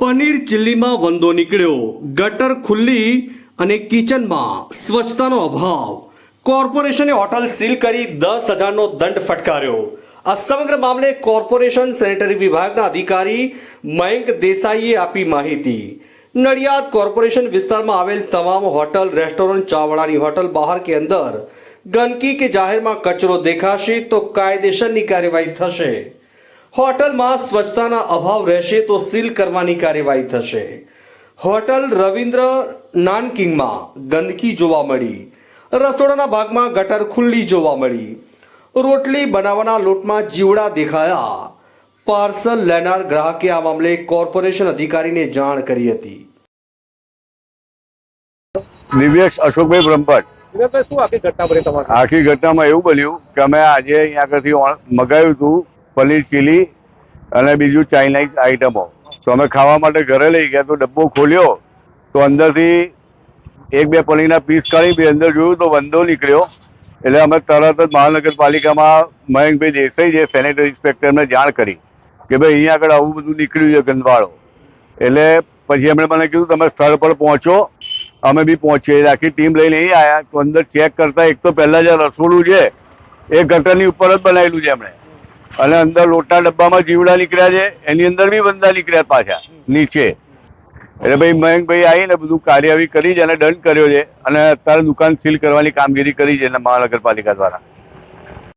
પનીર ચીલીમાં વંદો નીકળ્યો. ગટર ખુલ્લી અને કિચનમાં સ્વચ્છતાનો અભાવ. કોર્પોરેશને હોટલ સીલ કરી દસ હજારનો દંડ ફટકાર્યો. આ સમગ્ર મામલે કોર્પોરેશન સેનેટરી વિભાગના અધિકારી મયંક દેસાઈએ આપી માહિતી. નડિયાદ કોર્પોરેશન વિસ્તારમાં આવેલ તમામ હોટલ, રેસ્ટોરન્ટ, ચાવડાની હોટલ બહાર કે અંદર ગંદકી કે જાહેરમાં કચરો દેખાશે તો કાયદેસરની કાર્યવાહી થશે. હોટલમાં સ્વચ્છતાના અભાવ રહેશે તો સીલ કરવાની કાર્યવાહી થશે. હોટલ રવિન્દ્ર નાનકિંગમાં ગંદકી જોવા મળી. રસોડાના ભાગમાં ગટર ખુલ્લી જોવા મળી. રોટલી બનાવવાના લોટમાં જીવડા દેખાયા. પાર્સલ લેનાર ગ્રાહકે આ મામલે કોર્પોરેશન અધિકારીને જાણ કરી હતી. દિવ્યેશ અશોકભાઈ બ્રહ્મભટ્ટ. શું આખી તમારે? આખી ઘટનામાં એવું બન્યું કે અમે આજે અહીંયા આગળથી મગાવ્યું હતું પનીર ચીલી અને બીજું ચાઇનાઈઝ આઈટમો તો અમે ખાવા માટે ઘરે લઈ ગયા. તો ડબ્બો ખોલ્યો. તો અંદરથી એક બે પનીરના પીસ કાઢી બે અંદર જોયું તો વંદો નીકળ્યો. એટલે અમે તરત જ મહાનગરપાલિકામાં મયંકભાઈ દેસાઈ જે સેનેટરી ઇન્સ્પેક્ટરને જાણ કરી કે ભાઈ અહીંયા આગળ આવું બધું નીકળ્યું છે ગંદવાળો. એટલે પછી એમણે મને કીધું, તમે સ્થળ પર પહોંચો. અમે બી પહોંચીએ. આખી ટીમ લઈને અહીં આવ્યા તો અંદર ચેક કરતા, એક તો પહેલાં જે રસોડું છે, એ ગટરની ઉપર જ બનાવેલું છે એમણે. અને અંદર લોટા ડબ્બામાં જીવડા નીકળ્યા છે, એની અંદર બી વંદા નીકળ્યા પાછા, નીચે. એટલે ભાઈ મયંકભાઈ આવીને બધું કાર્યવાહી કરી છે અને દંડ કર્યો છે અને અત્યારે દુકાન સીલ કરવાની કામગીરી કરી છે મહાનગરપાલિકા દ્વારા.